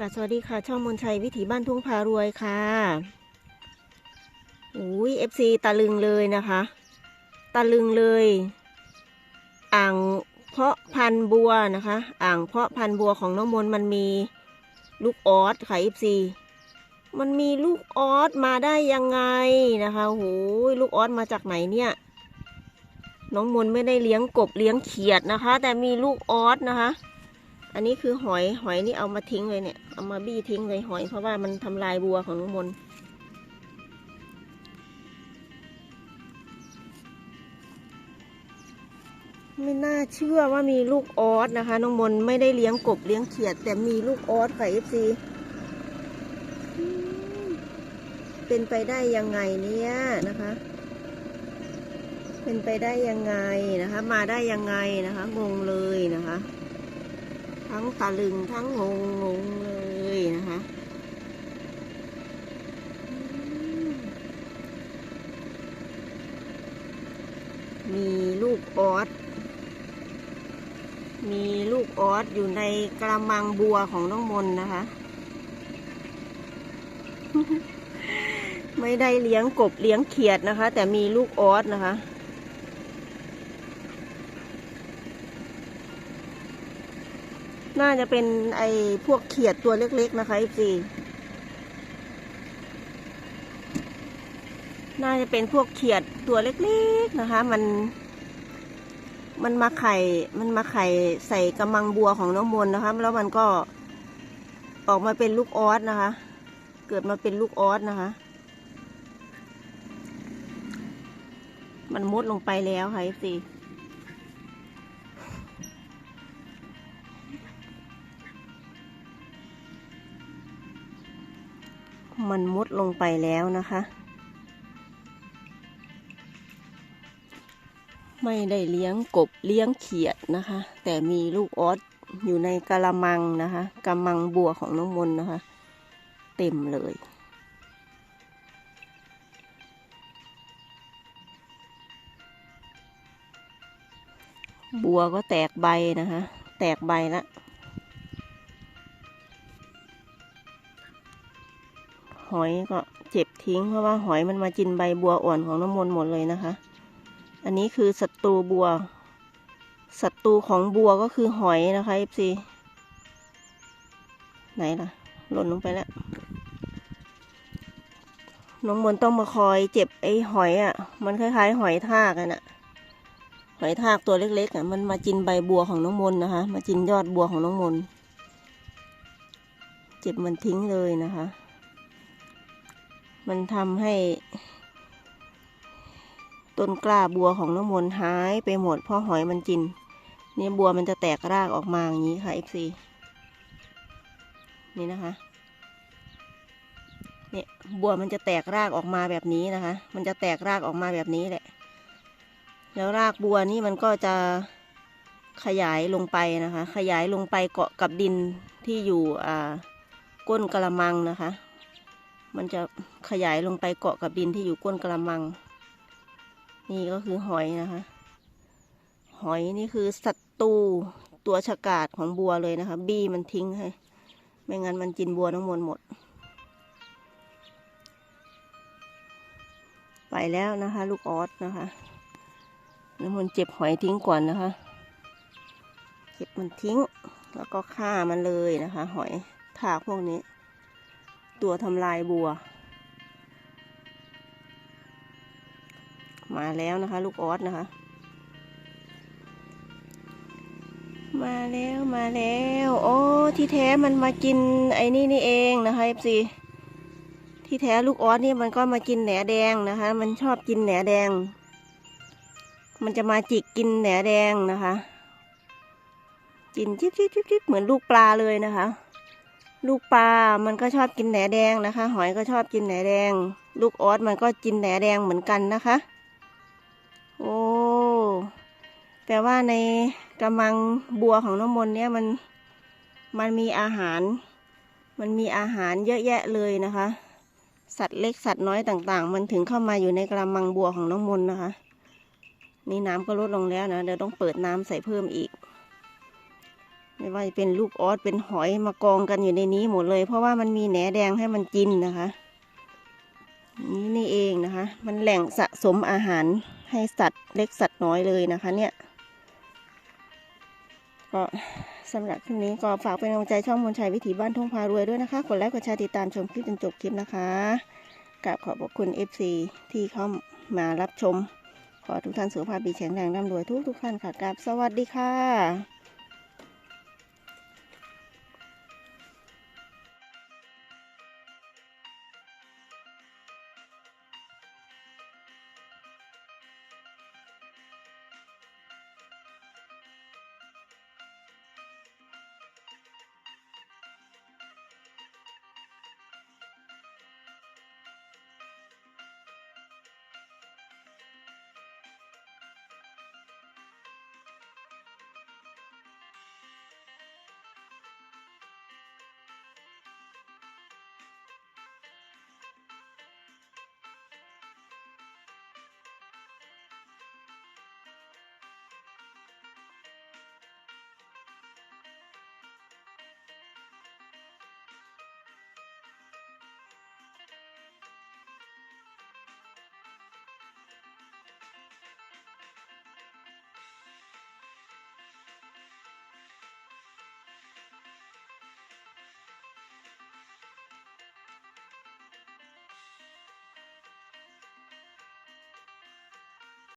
กะสวัสดีค่ะ ช่องมนชัยวิถีบ้านทุ่งพารวยค่ะอุ้ยเอฟซีตะลึงเลยนะคะ ตะลึงเลย อ่างเพาะพันธุ์บัวนะคะ อ่างเพาะพันธุ์บัวของน้องมนมันมีลูกออสค่ะเอฟซีมันมีลูกออสมาได้ยังไงนะคะโหยลูกออสมาจากไหนเนี่ย น้องมนไม่ได้เลี้ยงกบเลี้ยงเขียดนะคะ แต่มีลูกออสนะคะ อันนี้คือหอยหอยนี่เอามาทิ้งเลยเนี่ย เอามาบี้ทิ้งเลยหอย เพราะว่ามันทำลายบัวของน้องมนไม่น่าเชื่อว่ามีลูกออสนะคะ น้องมนไม่ได้เลี้ยงกบเลี้ยงเขียด แต่มีลูกออสค่ะเอฟซีเป็นไปได้ยังไงเนี่ยนะคะ เป็นไปได้ยังไงนะคะ มาได้ยังไงนะคะ งงเลยนะคะ ทั้งตะลึงทั้งงงงงเลยนะคะมีลูกออส มีลูกออสอยู่ในกระมังบัวของน้องมนนะคะ ไม่ได้เลี้ยงกบเลี้ยงเขียดนะคะ แต่มีลูกออสนะคะ น่าจะเป็นไอ้พวกเขียดตัวเล็กๆนะคะอีซีน่าจะเป็นพวกเขียดตัวเล็กๆนะคะ มัน มันมาไข่ มันมาไข่ใส่กำมังบัวของน้องมนนะคะ แล้วมันก็ออกมาเป็นลูกออสนะคะ เกิดมาเป็นลูกออสนะคะ มันมุดลงไปแล้วค่ะ FC มันมุดลงไปแล้วนะคะ ไม่ได้เลี้ยงกบเลี้ยงเขียดนะคะ แต่มีลูกออสอยู่ในกะละมังนะคะกะมังบัวของน้องมนต์นะคะ เต็มเลยบัวก็แตกใบนะคะ แตกใบละ หอยก็เจ็บทิ้ง เพราะว่าหอยมันมากินใบบัวอ่อนของน้ำมนต์หมดเลยนะคะ อันนี้คือศัตรูบัว ศัตรูของบัวก็คือหอยนะคะเอฟซีไหนล่ะ หล่นลงไปแล้ว น้องมนต์ต้องมาคอยเจ็บไอ้หอยอะ่ะ มันคล้ายๆ หอยทากอะน่ะ หอยทากตัวเล็กๆอะ มันมากินใบบัวของน้องมนต์นะคะ มากินยอดบัวของน้องมนต์เจ็บมันทิ้งเลยนะคะ มันทำให้ ต้นกล้าบัวของน้ำมนต์หายไปหมดเพราะหอยมันกินนี่บัวมันจะแตกรากออกมาอย่างนี้ค่ะ FC นี่นะคะเนี่ยบัวมันจะแตกรากออกมาแบบนี้นะคะ มันจะแตกรากออกมาแบบนี้แหละ แล้วรากบัวนี่มันก็จะขยายลงไปนะคะ ขยายลงไปเกาะกับดินที่อยู่อ่าก้นกระมังนะคะ มันจะขยายลงไปเกาะกับดินที่อยู่ก้นกระมัง นี่ก็คือหอยนะคะ หอยนี่คือศัตรูตัวฉกาจของบัวเลยนะคะ บี้มันทิ้งให้ ไม่งั้นมันกินบัวทั้งหมดหมด ไปแล้วนะคะ ลูกออสนะคะแล้วมันเจ็บหอยทิ้งก่อนนะคะ เก็บมันทิ้ง แล้วก็ฆ่ามันเลยนะคะ หอยถากพวกนี้ ตัวทำลายบัว มาแล้วนะคะ ลูกออสนะคะ มาแล้วมาแล้ว โอ้ที่แท้มันมากินไอ้นี่นี่เองนะคะเอฟซีที่แท้ลูกออสนี่มันก็มากินแหนแดงนะคะ มันชอบกินแหนแดง มันจะมาจิกกินแหนแดงนะคะ กินจิ๊บจิ๊บจิ๊บจิ๊บเหมือนลูกปลาเลยนะคะ ลูกปลา มันก็ชอบกินแหนแดงนะคะ หอยก็ชอบกินแหนแดง ลูกออสมันก็กินแหนแดงเหมือนกันนะคะ โอ้ แต่ว่าในกระมังบัวของน้ำมนต์เนี่ยมัน มันมีอาหาร มันมีอาหารเยอะแยะเลยนะคะ สัตว์เล็กสัตว์น้อยต่างๆ มันถึงเข้ามาอยู่ในกระมังบัวของน้ำมนต์นะคะ นี่น้ำก็ลดลงแล้วนะ เดี๋ยวต้องเปิดน้ำใส่เพิ่มอีก ไม่ว่าจะเป็นลูกออสเป็นหอยมากองกันอยู่ในนี้หมดเลย เพราะว่ามันมีแหนแดงให้มันกินนะคะนี่นี่เองนะคะ มันแหล่งสะสมอาหารให้สัตว์เล็กสัตว์น้อยเลยนะคะ เนี่ย ก็สำหรับคลิปนี้ก็ฝากเป็นกำลังใจช่องมนชัยวิถีบ้านทุ่งพารวยด้วยนะคะ กดไลค์กดแชร์ติดตามชมคลิปจนจบคลิปนะคะกราบขอบพระคุณ FC ที่เข้ามารับชม ขอทุกท่านสุขภาพดีแข็งแรงร่ำรวยทุกทุกท่านค่ะกราบสวัสดีค่ะ